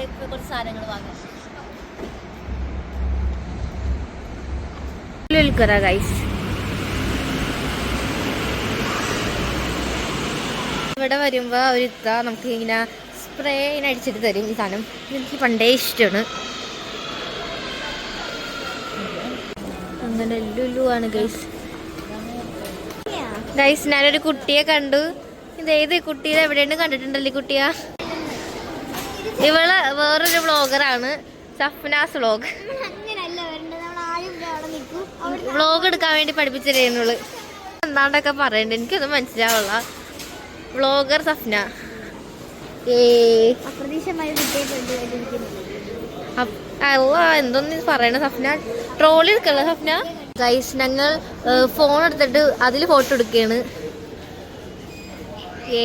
അവിടെ ഇപ്പൊ കുറച്ച് സാധനങ്ങൾ വാങ്ങാം. ഇവിടെ അവരിത്ത നമുക്ക് ഇങ്ങനെ സ്പ്രേ അടിച്ചിട്ട് തരും ഈ സാധനം. എനിക്ക് പണ്ടേ ഇഷ്ടമാണ്. അങ്ങനെ ലുലു ആണ് ഗൈസ് ഗൈസ് ഞാനൊരു കുട്ടിയെ കണ്ടു. ഇതേത് കുട്ടിയെ? എവിടെയാണ് കണ്ടിട്ടുണ്ടല്ലേ കുട്ടിയാ? ഇവൾ വേറൊരു വ്ളോഗറാണ് സഫ്നാസ് വ്ളോഗ് വ്ളോഗ് എടുക്കാൻ വേണ്ടി പഠിപ്പിച്ചിരുന്നുള്ളു എന്താണ്ടൊക്കെ പറയണ്ട? എനിക്കൊന്നും മനസ്സിലാവുള്ള. വ്ളോഗർ സഫ്ന അല്ല എന്തോന്ന് പറയണ സഫ്ന ട്രോളി എടുക്കല്ല സഫ്ന ഗൈസ് ഞങ്ങൾ ഫോൺ എടുത്തിട്ട് അതിൽ ഫോട്ടോ എടുക്കുകയാണ് ഏ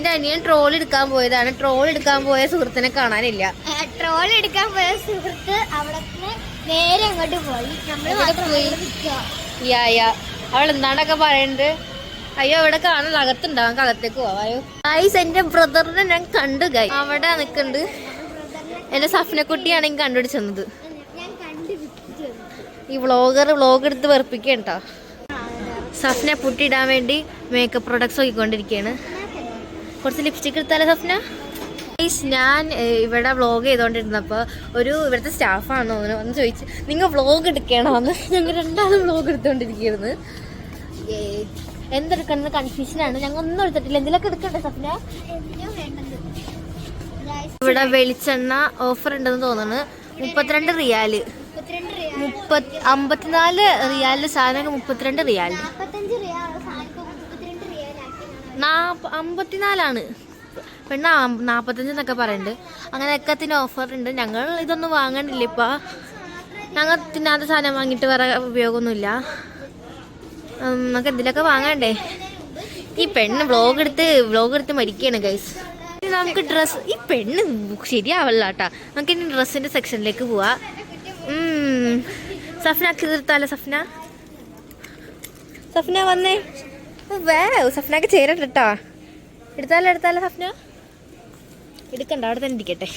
എന്റെ അനിയൻ ട്രോൾ എടുക്കാൻ പോയതാണ്. ട്രോൾ എടുക്കാൻ പോയ സുഹൃത്തിനെ കാണാനില്ല. ട്രോൾ എടുക്കാൻ പോയ സുഹൃത്ത് അവിടെ നേരെ അങ്ങോട്ട് പോയി? യാ യാ. അവൾ എന്താണൊക്കെ പറയണ്ട്? അയ്യോ അവിടെ കാണാൻ അകത്തുണ്ടാവും. അകത്തേക്ക് പോവായോ ഗൈസ് എന്റെ ബ്രദറിനെ ഞാൻ കണ്ടു ഗൈ അവിടെ നിൽക്കുന്നുണ്ട് എന്റെ സഫ്നക്കുട്ടിയാണ് കണ്ടുപിടിച്ചത്. ഞാൻ കണ്ടുപിടിച്ചു. ഈ വ്ളോഗർ വ്ളോഗ് എടുത്ത് വെറുപ്പിക്കണ്ടോ സഫ്നെ പുട്ടിയിടാൻ വേണ്ടി മേക്കപ്പ് പ്രൊഡക്ട്സ് നോക്കിക്കൊണ്ടിരിക്കുകയാണ്. കുറച്ച് ലിപ്സ്റ്റിക് എടുത്താലോ സ്വപ്ന ഞാൻ ഇവിടെ വ്ളോഗ് ചെയ്തുകൊണ്ടിരുന്നപ്പോൾ ഒരു ഇവിടുത്തെ സ്റ്റാഫാണെന്ന് തോന്നുന്നു. വന്ന് ചോദിച്ചു നിങ്ങൾ വ്ളോഗ് എടുക്കണമെന്ന് ഞങ്ങൾ രണ്ടാളും വ്ളോഗ് എടുത്തുകൊണ്ടിരിക്കുകയായിരുന്നു ഏയ്, എന്തെടുക്കണമെന്ന് കൺഫ്യൂഷനാണ് ഞങ്ങൾ ഒന്നും എടുത്തിട്ടില്ല. എന്തിലൊക്കെ എടുക്കണ്ടേ സ്വപ്ന ഇവിടെ വെളിച്ചെണ്ണ ഓഫർ ഉണ്ടെന്ന് തോന്നുന്നു. മുപ്പത്തിരണ്ട് റിയാൽ. മുപ്പത്തി അമ്പത്തിനാല് റിയാലിന്റെ സാധനം മുപ്പത്തിരണ്ട് റിയാൽ നാൽപ്പത്തഞ്ച് റിയാൽ സാധനം മുപ്പത്തിരണ്ട് റിയാലാക്കി നാപ്പ- അമ്പത്തിനാലാണ്. പെണ്ണ നാപ്പത്തഞ്ച് എന്നൊക്കെ പറയുന്നുണ്ട് അങ്ങനെ എക്കത്തിന് ഓഫർ ഉണ്ട് ഞങ്ങൾ ഇതൊന്നും വാങ്ങണില്ല ഇപ്പൊ. ഞങ്ങൾ തിന്നാത്ത സാധനം വാങ്ങിട്ട് വേറെ ഉപയോഗമൊന്നുമില്ല. നമുക്ക് എന്തിലൊക്കെ വാങ്ങണ്ടേ? ഈ പെണ്ണ് വ്ളോഗ് എടുത്ത് വ്ളോഗ് എടുത്ത് മരിക്കുകയാണ് ഗൈസ് നമുക്ക് ഡ്രസ് ഈ പെണ്ണ് ശരിയാവല്ല കേട്ടാ നമുക്ക് ഇനി ഡ്രസ്സിന്റെ സെക്ഷനിലേക്ക് പോവാ. സഫ്ന തീർത്താലോ സഫ്ന. സഫ്ന വന്നേ. വേ സഫ്നക്ക് ചേരണ്ട കേട്ടോ എടുത്താലോ എടുത്താലോ സഫ്ന? എടുക്കണ്ട അവിടെ തന്നെ ഇരിക്കട്ടെ.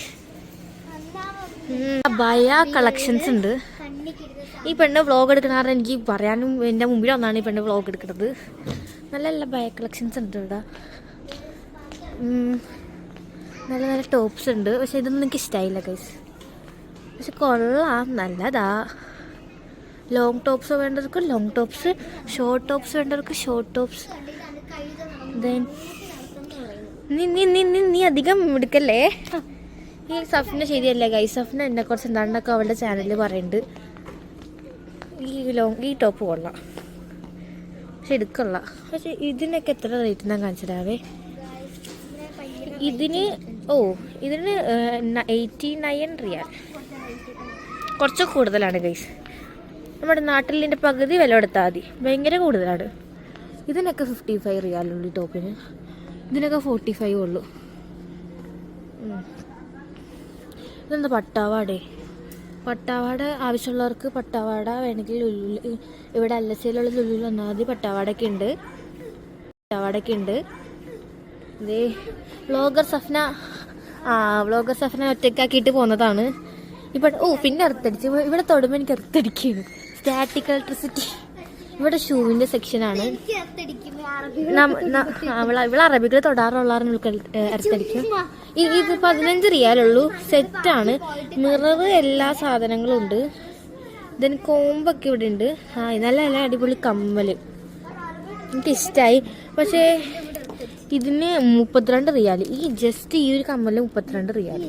ഭയ കളക്ഷൻസ് ഉണ്ട്. ഈ പെണ്ണ് വ്ളോഗ് എടുക്കണ എനിക്ക് പറയാനും എന്റെ മുമ്പിൽ ഒന്നാണ് ഈ പെണ്ണ് വ്ളോഗ് എടുക്കുന്നത് നല്ല നല്ല ബയ കളക്ഷൻസ് ഉണ്ട് ഇവിടെ. നല്ല നല്ല ടോപ്സ് ഉണ്ട്. പക്ഷെ ഇതൊന്നും എനിക്ക് ഇഷ്ടമായില്ല കൈസ് പക്ഷെ കൊള്ളാം. നല്ലതാ. ലോങ് ടോപ്സ് വേണ്ടവർക്ക് ലോങ് ടോപ്സ് ഷോർട്ട് ടോപ്സ് വേണ്ടവർക്ക് ഷോർട്ട് ടോപ്സ് നീ നീ അധികം എടുക്കല്ലേ ഈ സഫ്ന ശരിയല്ല ഗൈ സഫ്ന എന്നെ കുറച്ച് എന്താണെന്നൊക്കെ അവളുടെ ചാനലിൽ പറയുന്നുണ്ട് ഈ ലോങ് ഈ ടോപ്പ് കൊള്ളാം. പക്ഷെ എടുക്കല്ല പക്ഷെ ഇതിനൊക്കെ എത്ര റേറ്റ് ഞാൻ കാണിച്ചിടാവേ ഇതിന് ഓ ഇതിന് എയ്റ്റി നയൻ റിയാൽ കുറച്ച് കൂടുതലാണ് ഗൈസ് നമ്മുടെ നാട്ടിൽ ഇതിന്റെ പകുതി വില കൊടുത്താൽ മതി. ഭയങ്കര കൂടുതലാണ്. ഇതിനൊക്കെ ഫിഫ്റ്റി ഫൈവ് റിയാലുള്ളൂ ടോപ്പിന് ഇതിനൊക്കെ ഫോർട്ടി ഫൈവ് ഉള്ളൂ ഇതെന്താ പട്ടാവാടേ? പട്ടാവാട ആവശ്യമുള്ളവർക്ക് പട്ടാവാട വേണമെങ്കിൽ ലുലു ഇവിടെ അല്ലച്ചയിലുള്ള ലുലുവിൽ വന്നാൽ മതി. പട്ടാവാടൊക്കെ ഉണ്ട്. പട്ടാവാടൊക്കെ ഉണ്ട്. ഇതേ വ്ളോഗർ സഫ്ന. ആ വ്ളോഗർ സഫ്ന ഒറ്റയ്ക്കാക്കിയിട്ട് പോന്നതാണ്. ഇപ്പം ഓ പിന്നെ അർത്തടിച്ച് ഇവ- ഇവിടെ തൊടുമ്പോൾ എനിക്ക് എർത്തടിക്കുകയാണ് സ്റ്റാറ്റിക് ഇലക്ട്രിസിറ്റി ഇവിടെ ഷൂവിന്റെ സെക്ഷനാണ് അവൾ ഇവൾ അറബികൾ തൊടാറുള്ള എർത്തടിക്കും ഈ ഇത് പതിനഞ്ച് റിയാലുള്ളൂ. സെറ്റ് ആണ്. നിറവ് എല്ലാ സാധനങ്ങളും ഉണ്ട്. ദെൻ കോമ്പൊക്കെ ഇവിടെ ഉണ്ട്. ആ നല്ല നല്ല അടിപൊളി കമ്മൽ. എനിക്ക് ഇഷ്ടമായി പക്ഷേ ഇതിന് മുപ്പത്തിരണ്ട് റിയാൽ. ഈ ജസ്റ്റ് ഈ ഒരു കമ്മൽ മുപ്പത്തിരണ്ട് റിയാൽ.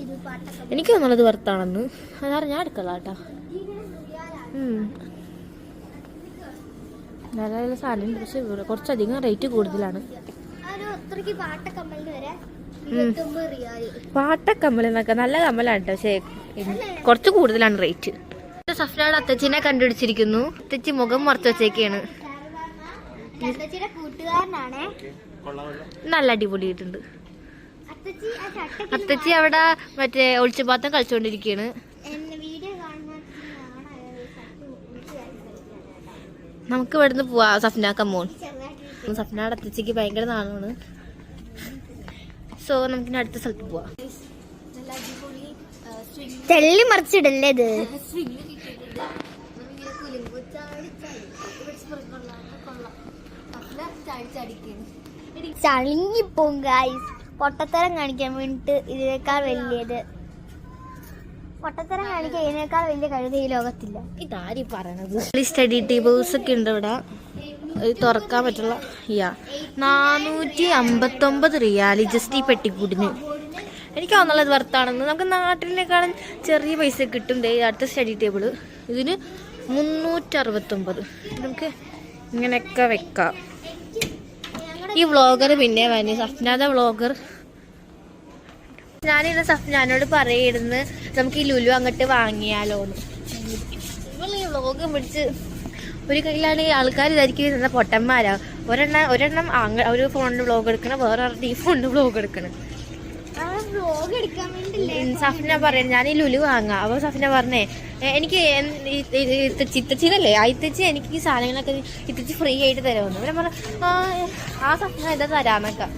എനിക്ക് തോന്നുന്നത് വർത്താണെന്ന് അതാണ് ഞാൻ എടുക്കല കേട്ടാ ഉം. നല്ല നല്ല സാധനം പക്ഷെ കുറച്ചധികം റേറ്റ് കൂടുതലാണ്. പാട്ടക്കമ്മൽ എന്നൊക്കെ നല്ല കമ്മലാണ് കേട്ടോ പക്ഷേ കുറച്ച് കൂടുതലാണ് റേറ്റ് സഫ്നയുടെ അത്തച്ചിനെ കണ്ടുപിടിച്ചിരിക്കുന്നു. അത്തച്ചി മുഖം മറച്ചു വെച്ചേക്കാണ്. നല്ല അടിപൊളിയായിട്ടുണ്ട്. അത്തച്ചി ആ അത്തച്ചി അവിടെ മറ്റേ ഒളിച്ചുപാത്രം കളിച്ചുകൊണ്ടിരിക്കുകയാണ് എന്നെ വീഡിയോ കാണുന്ന നമുക്ക് ഇവിടുന്ന് പോവാ സഫ്ന കമ്മോൺ സഫ്നയുടെ അത്തച്ചിക്ക് ഭയങ്കര നാളാണ്. സോ നമുക്കിനി അടുത്ത സ്ഥലത്ത് പോവാ. തെള്ളി മറിച്ചിടല്ലേ ഇത്? ഗായ്സ് പൊട്ടത്തരം കാണിക്കാൻ വേണ്ടിട്ട് ഇതിനേക്കാൾ വലിയത്. പൊട്ടത്തരം കാണിക്കാൻ ഇതിനേക്കാൾ വലിയ കഴുത ഈ ലോകത്തില്ല. ഇതാരി പറയണത്? സ്റ്റഡി ടേബിൾസ് ഒക്കെ ഉണ്ട് ഇവിടെ. തുറക്കാൻ പറ്റുള്ള യാ. നാനൂറ്റി അമ്പത്തൊമ്പത് റിയാലി ജസ്റ്റ് ഈ പെട്ടിക്കൂടിന്. എനിക്ക് തോന്നുന്നത് വർത്താണെന്ന് നമുക്ക് നാട്ടിലേക്കാളും ചെറിയ പൈസ കിട്ടും അടുത്ത സ്റ്റഡി ടേബിൾ ഇതിന് മുന്നൂറ്ററുപത്തൊമ്പത്. നമുക്ക് ഇങ്ങനെയൊക്കെ വെക്കാം. ഈ വ്ളോഗർ പിന്നെ വനി. സഫ്നാദ വ്ളോഗർ ഞാനിന്ന് സഫ്നാനോട് പറയിടുന്ന് നമുക്ക് ഈ ലുലു അങ്ങോട്ട് വാങ്ങിയാലോന്ന്. ഇവൾ ഈ വ്ളോഗ് പിടിച്ച് ഒരു കയ്യിലാണ് ഈ ആൾക്കാർ ഇതായിരിക്കും എന്ന പൊട്ടന്മാരാ. ഒരെണ്ണം ഒരെണ്ണം ഒരു ഫോണിൽ വ്ളോഗ് എടുക്കണം വേറൊരു ഈ ഫോണിൽ വ്ളോഗ് എടുക്കണം? സഫ്ന പറയുന്നത് ഞാൻ ഈ ലുലു വാങ്ങാം. അപ്പോൾ സഫ്ന പറഞ്ഞേ "എ, എനിക്ക് ഈ ഇത്തച്ചി എനിക്ക് ഈ സാധനങ്ങളൊക്കെ ഇത്തച്ചി ഫ്രീ ആയിട്ട് തരുമെന്ന് പിന്നെ പറഞ്ഞു "ആ, സഫ്ന ഇതാ തരാന്നൊക്കെ.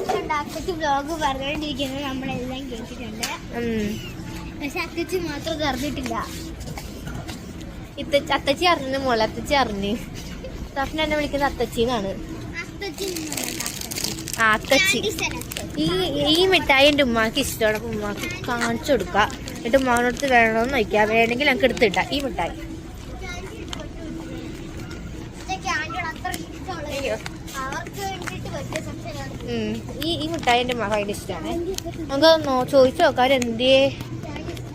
അക്കച്ച് വ്ലോഗ് നമ്മളെല്ലാം കേട്ടിട്ടുണ്ട്. ഉം. പക്ഷെ അക്കച്ച് മാത്രം ഇത് അറിഞ്ഞിട്ടില്ല ഇത്തച്ചി അത്തച്ചി അറിഞ്ഞു മോളെ അത്തച്ചി അറിഞ്ഞു. സഫ്ന എന്നെ വിളിക്കുന്നത് അത്തച്ചിന്നാണ് ആ അത്തച്ചി. ഈ ഈ മിഠായി എന്റെ ഉമ്മാക്ക് ഇഷ്ടമാണ്. അപ്പം ഉമ്മാക്ക് കാണിച്ചു കൊടുക്കുക എന്നിട്ട് ഉമ്മാനടുത്ത് വേണമെന്ന് നോക്കിയാ വേണമെങ്കിൽ ഞങ്ങൾക്ക് എടുത്തിട്ട ഈ മിഠായി. അവർക്ക് വേണ്ടിട്ട് വലിയ ഉം. ഈ ഈ മിഠായി എന്റെ ഭയങ്കര ഇഷ്ടമാണ് നമുക്ക് ചോദിച്ചു നോക്കാം. എന്തിയേ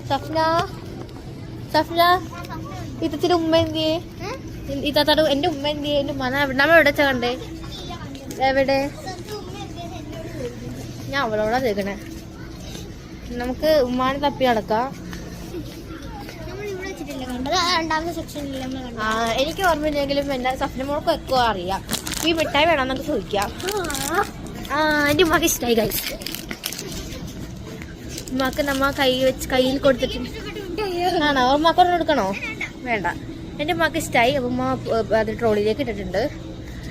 സഫ്ന? സഫ്ന? ഇത്തത്തിന്റെ ഉമ്മ എന്തിയേ? ഇത്താത്തോട് എന്റെ ഉമ്മ എന്തിയേ? എന്റെ ഉമ്മ നമ്മൾ എവിടെ കണ്ടേ? എവിടെ? ഞാൻ അവളോടാ തേക്കണേ നമുക്ക് ഉമ്മാനെ തപ്പി നടക്കാം. എനിക്ക് ഓർമ്മയില്ലെങ്കിലും എന്റെ സ്വപ്നമോൾക്ക് ഒക്കെ അറിയാം. ഈ മിഠായി വേണമെന്നൊക്കെ ചോദിക്കാം. എന്റെ ഉമ്മക്ക് ഇഷ്ടമായി കൈ ഉമ്മക്ക് നമ്മ കൈ വെച്ച് കയ്യിൽ കൊടുത്തിട്ട് ആണോ? ഉമ്മക്കോട് കൊടുക്കണോ? വേണ്ട. എന്റെ ഉമ്മക്ക് ഇഷ്ടമായി അപ്പം ഉമ്മ അത് ട്രോളിയിലേക്ക് ഇട്ടിട്ടുണ്ട്.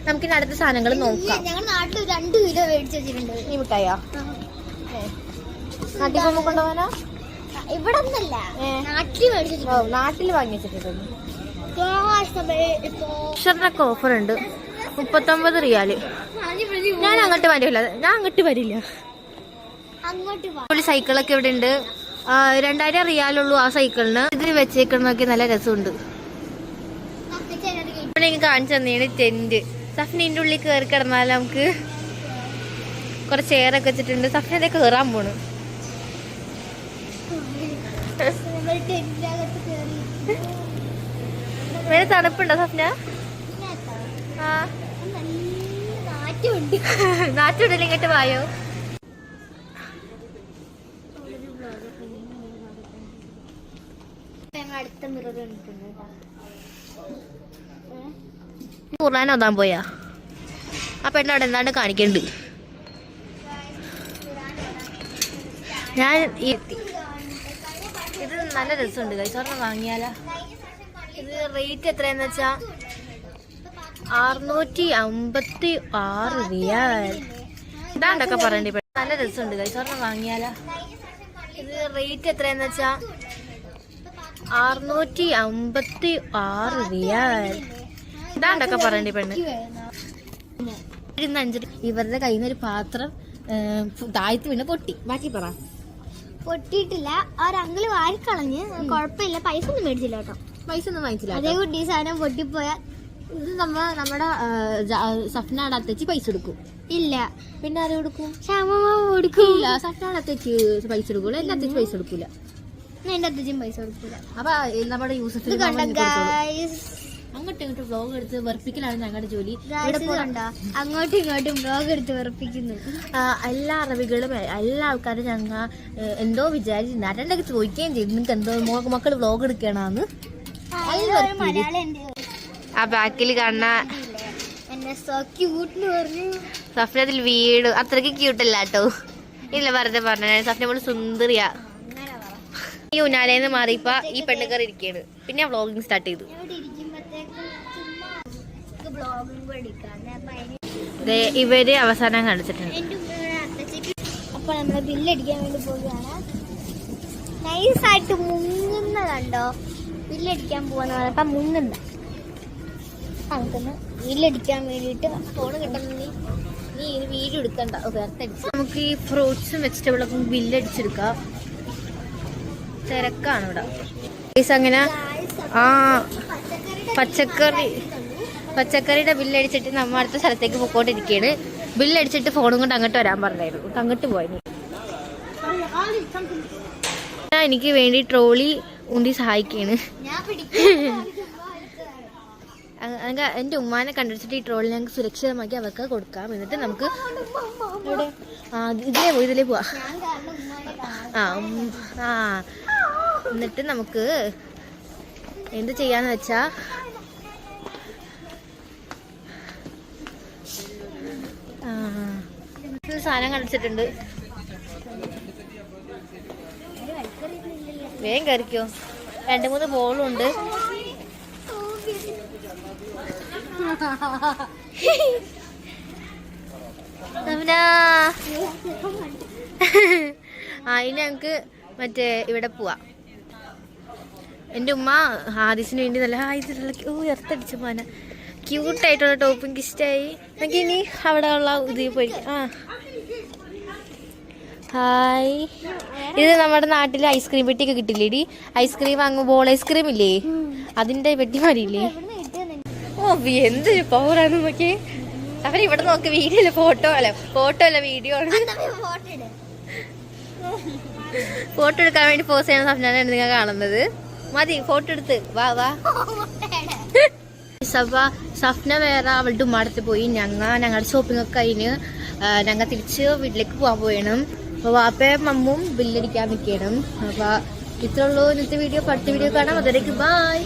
നമുക്ക് ഇനി അടുത്ത സാധനങ്ങൾ നോക്കാം. രണ്ട് കിലോ മേടിച്ച് വെച്ചിട്ടുണ്ട്. ഈ മിഠായോ നാട്ടിൽ പോകുമ്പോൾ കൊണ്ടുപോകാനാ ഇവിടെ ഒന്നല്ല നാട്ടിൽ നാട്ടിൽ വാങ്ങി വെച്ചിട്ടുണ്ട്. ഓഫർ ഉണ്ട്. മുപ്പത്തൊമ്പത് റിയാൽ. ഞാൻ അങ്ങോട്ട് വരില്ല. ഞാൻ അങ്ങോട്ട് വരില്ല. അങ്ങോട്ട് സൈക്കിളൊക്കെ ഇവിടെ ഉണ്ട്. രണ്ടായിരം റിയാലുള്ളൂ ആ സൈക്കിളിന്. ഇത് വെച്ചേക്കണമൊക്കെ നല്ല രസമുണ്ട്. ഇവിടെ കാണിച്ചു തന്നെയാണ് ടെന്റ്. സഫ്നിന്റെ ഉള്ളിൽ കയറി കിടന്നാൽ നമുക്ക് കുറച്ച് ചെയറൊക്കെ വെച്ചിട്ടുണ്ട്. സഫ്ന അതേ കയറാൻ പോണ്. വേറെ തണുപ്പുണ്ടോ സഫ്ന? ആ. നാറ്റുണ്ട് നാറ്റുണ്ടല്ലോ ഇങ്ങോട്ട് വായോ? അടുത്ത മിറർ ഖുർആൻ ഓതാൻ പോയാ? ആ പെണ്ണ അവിടെ എന്താണ് കാണിക്കണ്ട്? ഞാൻ ഇത് നല്ല രസമുണ്ട് കൈ സ്വർണം വാങ്ങിയാലാ. ഇത് റേറ്റ് എത്രയാന്ന് വെച്ചാ അറുന്നൂറ്റി അമ്പത്തി ആറ് റിയാൽ ഇതാണ്ടൊക്കെ പറയണ്ടേ നല്ല രസമുണ്ട് കൈ സ്വർണം വാങ്ങിയാലാ? ഇത് റേറ്റ് എത്രയാന്ന് വെച്ചാ? അറുന്നൂറ്റി അമ്പത്തി ആറ് റിയാൽ ഇതാണ്ടൊക്കെ പറയണ്ടേ പെണ്ണ്. അഞ്ച് ഇവരുടെ കയ്യിൽ നിന്ന് ഒരു പാത്രം താഴ്ത്തി വീണ് പൊട്ടി. ബാക്കി പറ. പൊട്ടിയിട്ടില്ല. ആ ഒരു അങ്കിൾ വാരിക്കളഞ്ഞ്. കുഴപ്പമില്ല. പൈസ ഒന്നും മേടിച്ചില്ല കേട്ടോ. പൈസ ഒന്നും വാങ്ങിച്ചില്ല അതേ കുട്ടി. സാധനം പൊട്ടിപ്പോയാൽ ഇത് നമ്മ നമ്മുടെ സഫ്നാട് അത്തച്ചി പൈസ എടുക്കും. ഇല്ല. പിന്നെ ആരും കൊടുക്കും? കൊടുക്കും. ഇല്ല സഫ്നാട് അത്തച്ചി പൈസ എടുക്കൂല. എന്റെ അത്തച്ചി പൈസ എടുക്കൂല. എന്റെ അത്തച്ഛൻ പൈസ കൊടുക്കൂല. അപ്പൊ നമ്മുടെ യൂസ് യൂസഫ് അങ്ങോട്ടും ഇങ്ങോട്ടും വ്ലോഗ് എടുത്ത് വെറുപ്പിക്കലാണ് ഞങ്ങളുടെ ജോലി. അങ്ങോട്ടും ഇങ്ങോട്ടും ബ്ലോഗ് എടുത്ത് വെറുപ്പിക്കുന്നു. എല്ലാ അറബികളും എല്ലാ ആൾക്കാരും ഞങ്ങ ഏ, എന്തോ വിചാരിച്ചിട്ടുണ്ട് ആരുടെ ചോദിക്കുകയും ചെയ്തു. നിങ്ങൾക്ക് എന്തോ മക്കൾ വ്ലോഗ് എടുക്കണമെന്ന് മലയാളം ആ ബാക്കിൽ കാണുന്ന എന്നെ സോ ക്യൂട്ട് എന്ന് പറഞ്ഞു. സഫ്നത്തിൽ വീട് അത്രയ്ക്ക് ക്യൂട്ടല്ല കേട്ടോ. ഇല്ല വെറുതെ പറഞ്ഞ സഫ്ന പോലെ സുന്ദരിയാ. ഈ ഉനാലേന്ന് മാറിയപ്പോ ഈ പെണ്ണുകാർ ഇരിക്കാണ് പിന്നെ വ്ളോഗിങ് സ്റ്റാർട്ട് ചെയ്തു. ഇവർ അവസാനം കാണിച്ചിട്ടുണ്ട് നമ്മൾ അപ്പൊ നമ്മൾ ബില്ലടിക്കാൻ വേണ്ടി പോവുകയാണ്. നൈസായിട്ട് മുങ്ങുന്നതുണ്ടോ ബില്ലടിക്കാൻ പോവാന്ന് പറഞ്ഞപ്പോ മുങ്ങുന്ന. നമുക്കൊന്ന് വില്ലടിക്കാൻ വേണ്ടിയിട്ട് ഫോൺ കിട്ടണമെങ്കിൽ നീ ഇനി വീഡിയോ എടുക്കണ്ട. വേർത്തടിച്ച് നമുക്ക് ഈ ഫ്രൂട്ട്സും വെജിറ്റബിളൊക്കെ ബില്ലടിച്ചെടുക്കാം. തിരക്കാണ് ഇവിടെ. ഗൈസ് അങ്ങനെ ആ പച്ചക്കറി പച്ചക്കറിയുടെ ബില്ലടിച്ചിട്ട് നമ്മൾ അടുത്ത സ്ഥലത്തേക്ക് പൊക്കോണ്ടിരിക്കുകയാണ് ബില്ലടിച്ചിട്ട് ഫോണും കൊണ്ട് അങ്ങോട്ട് വരാൻ പറഞ്ഞായിരുന്നു. അങ്ങോട്ട് പോയി എനിക്ക് വേണ്ടി ട്രോളി ഉണ്ടി സഹായിക്കാണ് എന്റെ ഉമ്മാനെ കണ്ടുപിടിച്ചിട്ട് ഈ ട്രോളിനെ ഞങ്ങൾക്ക് സുരക്ഷിതമാക്കി അവർക്ക് കൊടുക്കാം. എന്നിട്ട് നമുക്ക് ഇവിടെ ഇതിലേ പോയി ഇതിലേ പോവാ. ആ ആ. എന്നിട്ട് നമുക്ക് എന്ത് ചെയ്യാന്ന് വെച്ചാ സാധനം കളിച്ചിട്ടുണ്ട് വേഗം കറിക്കോ രണ്ട് മൂന്ന് ബോളും ഉണ്ട്. നവനാ. ആ ഇനി ഞങ്ങക്ക് മറ്റേ ഇവിടെ പോവാ. എന്റെ ഉമ്മ ഹാദിസിന് വേണ്ടി നല്ല ഹാദിസിലുള്ള ഓ എർത്തടിച്ച പോന ക്യൂട്ടായിട്ടുള്ള ടോപ്പ് എനിക്ക് ഇഷ്ടമായി നമുക്ക് ഇനി അവിടെ ഉള്ള ഇതിൽ പോയി. ആ. ഹായ്. ഇത് നമ്മുടെ നാട്ടിൽ ഐസ്ക്രീം പെട്ടിയൊക്കെ കിട്ടില്ലേടി? ഐസ്ക്രീം വാങ്ങുമ്പോൾ ബോൾ ഐസ്ക്രീം ഇല്ലേ? അതിന്റെ പെട്ടി എവിടുന്ന് കിട്ടിയെന്ന് ഓ വി- എന്തൊരു പവറാണ് നോക്കി വീഡിയോ ഫോട്ടോ അല്ല? ഫോട്ടോ അല്ല വീഡിയോ ആണ്. ഫോട്ടോ എടുക്കാൻ വേണ്ടി പോസ് ചെയ്യുന്ന സ്വപ്നാണ് നിങ്ങൾ കാണുന്നത്. മതി ഫോട്ടോ എടുത്ത്. വാ വാ. സഭ സഫ്ന വേറെ അവളുടെ ഉമ്മാടത്ത് പോയി. ഞങ്ങ ഞങ്ങളുടെ ഷോപ്പിംഗ് ഒക്കെ കഴിഞ്ഞ് ഞങ്ങൾ തിരിച്ച് വീട്ടിലേക്ക് പോകാൻ പോയണം അപ്പോൾ വാപ്പയും മമ്മും ബില്ലടിക്കാൻ നിൽക്കണം അപ്പോൾ ഇത്രയുള്ളൂ ഇന്നത്തെ വീഡിയോ അടുത്ത വീഡിയോ കാണാം. അതിലേക്ക് ബായ്